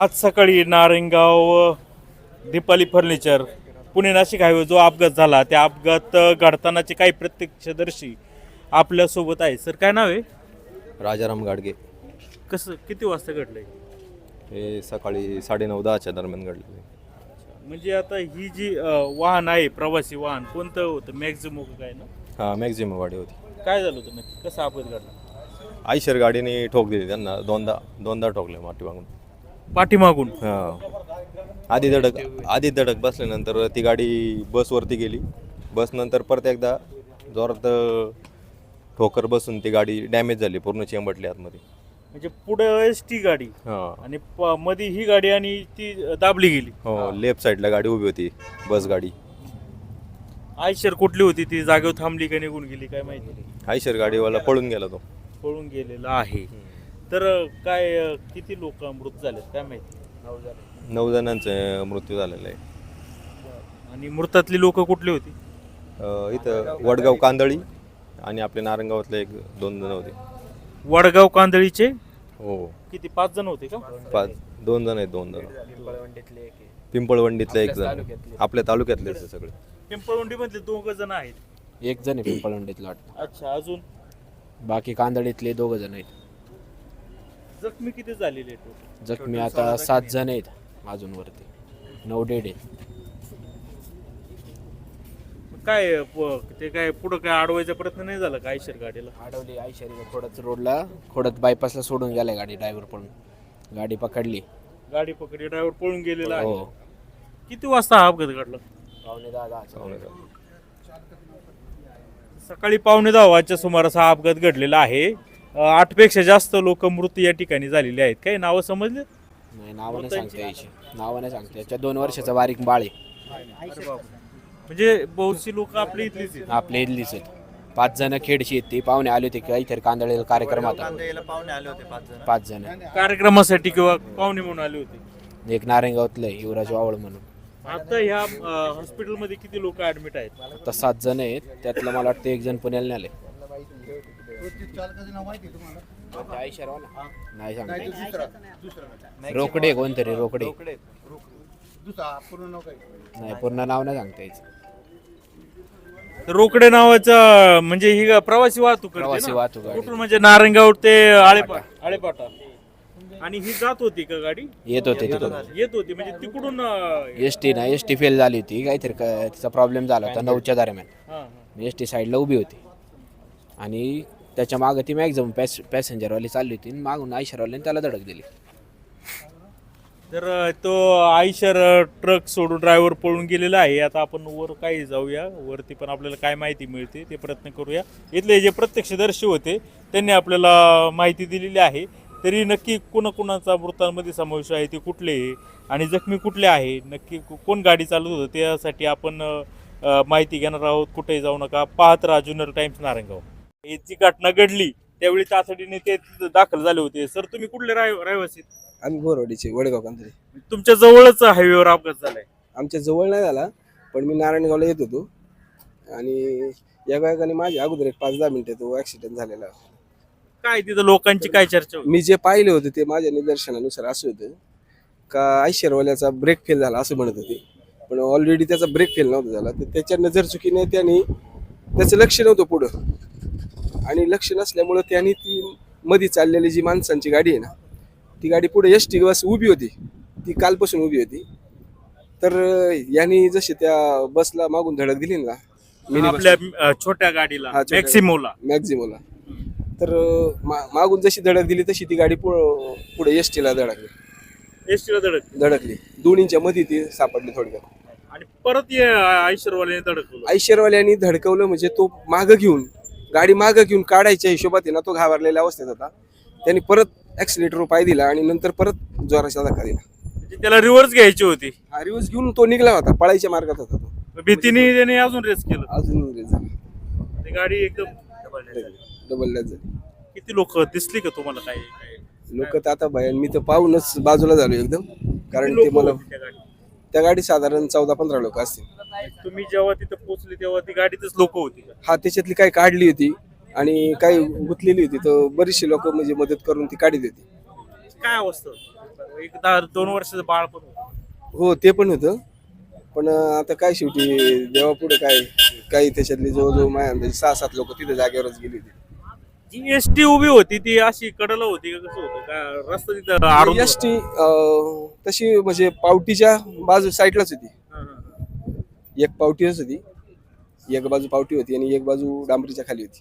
आज सकाळी Narayangaon Deepali furniture Pune Nashik highway जो अपघात झाला त्या अपघात घडतानाचे काही प्रत्यक्षदर्शी आपल्यासोबत आहे सर काय नाव आहे? राजाराम गाडगे. कसं किती वाजता घडलंय? हे सकाळी साडेनऊ दहाच्या दरम्यान घडले. म्हणजे आता ही जी अं, वाहन आहे प्रवासी वाहन कोणतं होतं? मॅक्झिमो काय ना? हां मॅक्झिमम गाडी होती. काय झालं होतं नक्की कसं अपघात घडला? आयशर गाडीने ठोक दिली त्यांना. दोनदा दोनदा ठोकले माटी मागून. पाठीमागून. हां. आधी धडक आधी धडक बसल्यानंतर ती गाडी बसवरती गेली. बस नंतर परत एकदा जोरात ठोकर बसून ती गाडी डॅमेज झाली पूर्ण चेंबटली आतमध्ये. म्हणजे पुढे एस टी गाडी हां. आणि प- मध्ये ही गाडी आणि ती दाबली गेली. हो लेफ्ट साईडला गाडी उभी होती बस गाडी. आयशर कुठली होती? ती जागेवर थांबली का निघून गेली? काय माहिती. आयशर गाडीवाला पळून गेला तो. पळून गेलेला आहे. तर काय अं, किती लोक मृत झालेत? काय माहिती? नऊ जणांचा मृत्यू झालेला आहे. आणि मृतातली लोक कुठली होती? अ, इथं वडगाव कांदळी आणि आपले नारंगावातले एक दोन जण होते. वडगाव कांदळीचे? हो. किती? पाच जण होते का? पाच दोन जण आहेत दोन जण. पिंपळवंडीतले एक जण. आपल्या तालुक्यातले सगळे. पिंपळवंडी मधले दोघ जण आहेत. एक जण आहे पिंपळवंडीतलं वाटतं. अच्छा अजून? बाकी कांदळीतले दोघ जण आहेत. जखमी किती झालेले आहेत total? जखमी आता सात जण आहेत. अजून वरती नऊ डेड आहेत. काय अं, प- ते काय पुढं काय अडवायचा प्रयत्न नाही झाला का आयशर गाडीला? अडवली आयशरी खोडत रोडला. खोडत बायपासला सोडून गेलाय गाडी ड्रायव्हर पळून गाडी पकडली. गाडी पकडी ड्रायव्हर पळून गेलेला आहे. हो. किती वाजता हा अपघात घडला? पावणे दहा दहा. सकाळी पावणे दहा वाजच्या सुमारास हा अपघात घडलेला आहे. आठपेक्षा जास्त लोक मृत्यू या ठिकाणी झालेले आहेत. काही नावं समजले? नाही नावाने सांगता यायची. नावाने सांगता याच्या दोन वर्षाचा बारीक बाळ आहे. म्हणजे बहुतशी लोक आपल्या इथलीच आहेत. आपल्या इथलीच आहेत. पाच जण खेडची आहेत ती. पाहुणे आले होते काहीतरी कांदळीला कार्यक्रम होता पाच जण. कार्यक्रमासाठी किंवा पाहुणे म्हणून आले होते. एक नारायणगावातलं आहे, युवराज वावळ म्हणून. आता ह्या हॉस्पिटलमध्ये किती लोक ऍडमिट आहेत? आता सात जण आहेत. त्यातलं मला वाटतं एक जण पुण्याला नेले नाही सांगता येत. रोकडे कोणतरी रोकडे. नाही पूर्ण नाव नाही सांगता यायचं. रोकडे नावाचा म्हणजे ही प्रवासी वाहतूक करते प्रवासी? वाहतूक गाडी. कुठून म्हणजे नारायणगाव ते आळेपा आळेपाटा. आणि ही जात होती का गाडी? येत होते येत होती. म्हणजे तिकडून अं, एस टी ना एस टी फेल झाली होती. काहीतरी क- तिचा प्रॉब्लेम झाला होता नऊच्या दरम्यान. हा, हा. एस टी साईडला उभी होती. आणि त्याच्या मागं ती मॅक्झिमम पॅस पॅसेंजरवाली चालली होती आणि मागून आयशरवाल्याने त्याला धडक दिली. तर तो आयशर ट्रक सोडून ड्रायव्हर पळून गेलेला आहे. आता आपण वर काही जाऊया. वरती पण आपल्याला काय माहिती मिळते ते प्रयत्न करूया. इथले जे प्रत्यक्षदर्शी होते त्यांनी आपल्याला माहिती दिलेली आहे. तरी नक्की कोणाकोणाचा मृतांमध्ये समावेश आहे ते कुठले आहे? आणि जखमी कुठले आहे? नक्की कोण गाडी चालवत होतं? त्यासाठी आपण माहिती घेणार आहोत. कुठेही जाऊ नका. पाहत राहा जुनर टाइम्स नारायणगाव. जी घटना घडली त्यावेळी तातडीने ते दाखल झाले होते. सर तुम्ही कुठले राह रहिवासी आम्ही बोरवाडीचे वडगाव कांदरे. तुमच्या जवळच हायवेवर अपघात झालाय. आमच्या जवळ नाही झाला पण मी नारायणगावला येत होतो. आणि या गायकाने माझ्या अगोदर एक पाच दहा मिनिटं तो ॲक्सिडेंट झालेला काय तिथं लोकांची काय चर्चा होती? मी जे पाहिले होते ते माझ्या निदर्शनानुसार असं होतं. का आयशरवाल्याचा ब्रेक फेल झाला असं म्हणत होते. पण ऑलरेडी त्याचा ब्रेक फेल नव्हता झाला. तर त्याच्या नजर चुकीने त्यांनी त्याचं लक्ष नव्हतं पुढं. आणि लक्ष नसल्यामुळं त्यांनी ती मध्ये चाललेली जी माणसांची गाडी आहे ना ती गाडी पुढे एस टी बस उभी होती. ती कालपासून उभी होती. तर यांनी जशी त्या बसला मागून धडक दिली ना मिनी आपल्या अं, छोट्या गाडीला हा, छोट्या मॅक्सिमोला. मॅक्झिमोला तर मा- मागून जशी धडक दिली तशी ती गाडी पुढं पुढे एस टीला धडकली. एसटीला धडक धडकली. दोन्हीच्या मध्ये ती सापडली थोडक्यात. आणि परत ये आयशरवाल्याने धडकवलं. आयशरवाल्यानी धडकवलं म्हणजे तो मागं घेऊन गाडी मागं घेऊन काढायच्या हिशोबात ना तो घाबरलेल्या अवस्थेत होता. त्यांनी परत ऍक्सिलेटर पाय दिला आणि नंतर परत जोराचा धक्का दिला. म्हणजे त्याला रिव्हर्स घ्यायची होती. हा रिवर्स घेऊन तो निघला होता पळायच्या मार्गात होता तो. भीतीने त्याने अजून रेस केलं. अजून रेस झाला. ती गाडी एकदम डबल झाली. किती लोक दिसली का तुम्हाला? काय काय? लोक तर आता भयान मी तर पाहूनच बाजूला झालो एकदम. कारण ते मला होती त्या गाडीत? त्या गाडी साधारण चौदा पंधरा लोक असतील. तुम्ही जेव्हा तिथं पोहोचले तेव्हा ती गाडीतच लोक होती का? हा त्याच्यातली काही काढली होती आणि काही गुंतलेली होती. तर बरीचशी लोक म्हणजे मदत करून ती काढीत होती. काय अवस्था होती? एक दहा दोन वर्षाचं बाळ पण होतं. हो ते पण होतं. पण अं, आता काय शेवटी देवापुढे काय काही त्याच्यातले जवळजवळ माझ्या अंदाजे सहा सात लोक तिथे जागेवरच गेली होती. जी एस टी उभी होती ती अशी कडला होती का कसं होतं? का रस्ता तिथं अरुंद एस टी तशी म्हणजे पावटीच्या बाजू साईडलाच होती. होता? हा, हा, एक पावटीच होती एक बाजू पावटी होती आणि एक बाजू डांबरीच्या खाली होती.